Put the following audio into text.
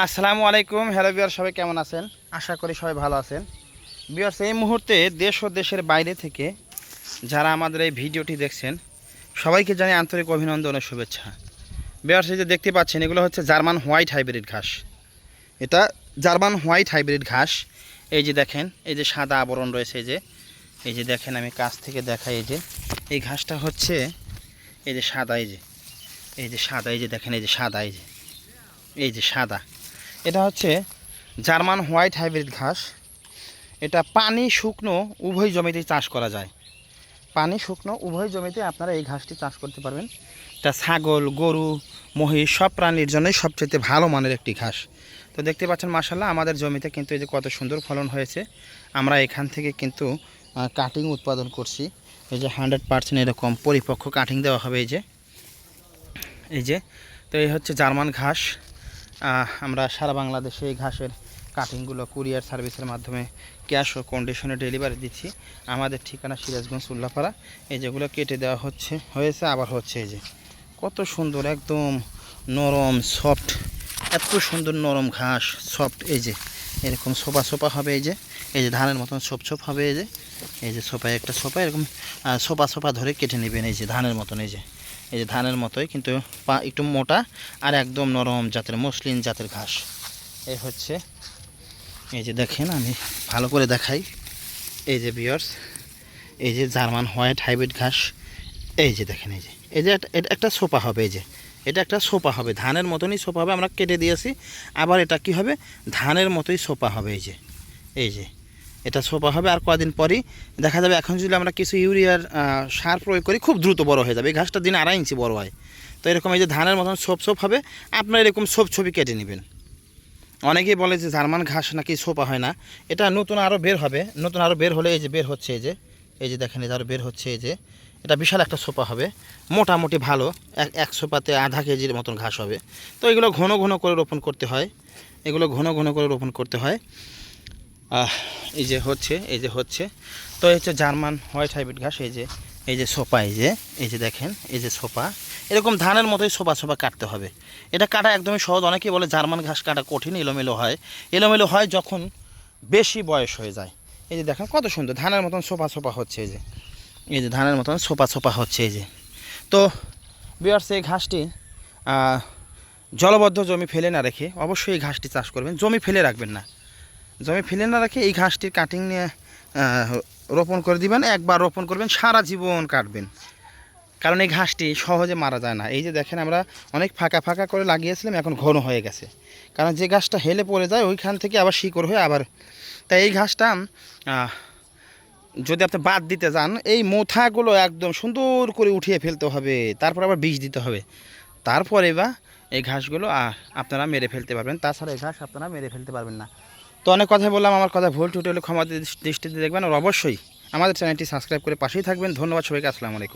আসসালামু আলাইকুম। হ্যালো বিয়ার সবাই কেমন আছেন? আশা করি সবাই ভালো আছেন। বিয়ার্স এই মুহূর্তে দেশ ও দেশের বাইরে থেকে যারা আমাদের এই ভিডিওটি দেখছেন, সবাইকে জানি আন্তরিক অভিনন্দন ও শুভেচ্ছা। বিয়ার্স যে দেখতে পাচ্ছেন, এগুলো হচ্ছে জার্মান হোয়াইট হাইব্রিড ঘাস। এটা জার্মান হোয়াইট হাইব্রিড ঘাস। এই যে দেখেন, এই যে সাদা আবরণ রয়েছে, এই যে এই যে দেখেন, আমি কাছ থেকে দেখাই, এই যে, এই ঘাসটা হচ্ছে, এই যে সাদা, এই যে এই যে সাদা, এই যে দেখেন, এই যে সাদা, এই যে এই যে সাদা। এটা হচ্ছে জার্মান হোয়াইট হাইব্রিড ঘাস। এটা পানি, শুকনো, উভয় জমিতেই চাষ করা যায়। পানি, শুকনো, উভয় জমিতে আপনারা এই ঘাসটি চাষ করতে পারবেন। তা ছাগল, গরু, মহিষ, সব প্রাণীর জন্যই সবচেয়ে ভালো মানের একটি ঘাস। তো দেখতে পাচ্ছেন মাসাল্লাহ আমাদের জমিতে কিন্তু এই যে কত সুন্দর ফলন হয়েছে। আমরা এখান থেকে কিন্তু কাটিং উৎপাদন করছি। এই যে হান্ড্রেড পার্সেন্ট এরকম পরিপক্ক কাটিং দেওয়া হবে এই যে। এই যে, তো এই হচ্ছে জার্মান ঘাস। আমরা সারা বাংলাদেশে এই ঘাসের কাটিংগুলো কুরিয়ার সার্ভিসের মাধ্যমে ক্যাশ ও কন্ডিশনে ডেলিভারি দিচ্ছি। আমাদের ঠিকানা সিরাজগঞ্জ উল্লাপাড়া। এই যেগুলো কেটে দেওয়া হচ্ছে, হয়েছে, আবার হচ্ছে এই যে। কত সুন্দর, একদম নরম সফট এত সুন্দর নরম ঘাস সফট এই যে। এরকম সোপা সোপা হবে এই যে। এই যে ধানের মতন ছোপ ছোপ হবে এই যে। এই যে সোপায় একটা সোপা, এরকম সোপা সোপা ধরে কেটে নেবেন এই যে ধানের মতন এই যে। এই যে ধানের মতোই, কিন্তু পা একটু মোটা আর একদম নরম জাতের, মসলিন জাতের ঘাস। এই হচ্ছে, এই যে দেখেন, আমি ভালো করে দেখাই। এই যে বিয়ার্স এই যে জার্মান হোয়াইট হাইব্রিড ঘাস, এই যে দেখেন, এই যে এই যে এটা একটা সোপা হবে, এই যে, এটা একটা সোপা হবে, ধানের মতনই সোপা হবে, আমরা কেটে দিয়েছি, আবার এটা কি হবে? ধানের মতোই সোপা হবে, এই যে এই যে। এটা সোপা হবে আর কদিন পরই দেখা যাবে। এখন যদি আমরা কিছু ইউরিয়ার সার প্রয়োগ করি, খুব দ্রুত বড় হয়ে যাবে। এই ঘাসটা দিন আড়াই ইঞ্চি বড় হয়। তো এরকম এই যে ধানের মতন সোপ সোপ হবে, আপনারা এরকম সোপ ছবি কেটে নেবেন। অনেকেই বলে যে জার্মান ঘাস নাকি সোপা হয় না। এটা নতুন আরও বের হবে। নতুন আরও বের হলে এই যে বের হচ্ছে এই যে এই যে দেখেন যে আরও বের হচ্ছে এই যে। এটা বিশাল একটা সোপা হবে। মোটামুটি ভালো। এক এক সোপাতে আধা কেজির মতন ঘাস হবে। তো এগুলো ঘন ঘন করে রোপণ করতে হয়। এগুলো ঘন ঘন করে রোপণ করতে হয়। এই যে হচ্ছে, এই যে হচ্ছে। তো এই হচ্ছে জার্মান হোয়াইট হাইব্রিড ঘাস, এই যে এই যে সোপা, এই যে এই যে দেখেন, এই যে সোপা। এরকম ধানের মতোই সোপা সোপা কাটতে হবে। এটা কাটা একদমই সহজ, অনেকেই বলে জার্মান ঘাস কাটা কঠিন, এলোমেলো হয়। এলোমেলো হয় যখন বেশি বয়স হয়ে যায়। এই যে দেখেন, কত সুন্দর, ধানের মতন সোপা সোপা হচ্ছে এই যে। এই যে ধানের মতন সোপা সোপা হচ্ছে এই যে। তো বিয়ার্স এই ঘাসটি জলবদ্ধ জমি ফেলে না রেখে অবশ্যই এই ঘাসটি চাষ করবেন। জমি ফেলে রাখবেন না। জমি ফেলে না রেখে এই ঘাসটির কাটিং নিয়ে রোপণ করে দিবেন, একবার রোপণ করবেন, সারা জীবন কাটবেন। কারণ এই ঘাসটি সহজে মারা যায় না। এই যে দেখেন আমরা অনেক ফাঁকা ফাঁকা করে লাগিয়েছিলাম, এখন ঘন হয়ে গেছে। কারণ যে ঘাসটা হেলে পড়ে যায়, ওইখান থেকে আবার শিকড় হয়ে আবার তাই এই ঘাসটা যদি আপনি বাদ দিতে যান, এই মোথাগুলো একদম সুন্দর করে উঠিয়ে ফেলতে হবে। তারপর আবার বিষ দিতে হবে। তারপরে বা এই ঘাসগুলো আপনারা মেরে ফেলতে পারবেন। তাছাড়া এই ঘাস আপনারা মেরে ফেলতে পারবেন না। তো অনেক কথা বললাম, আমার কথা ভুল টুটে হলে ক্ষমা দৃষ্টিতে দেখবেন, আর অবশ্যই আমাদের চ্যানেলটি সাবস্ক্রাইব করে পাশেই থাকবেন। ধন্যবাদ সবাইকে, আসসালামু আলাইকুম।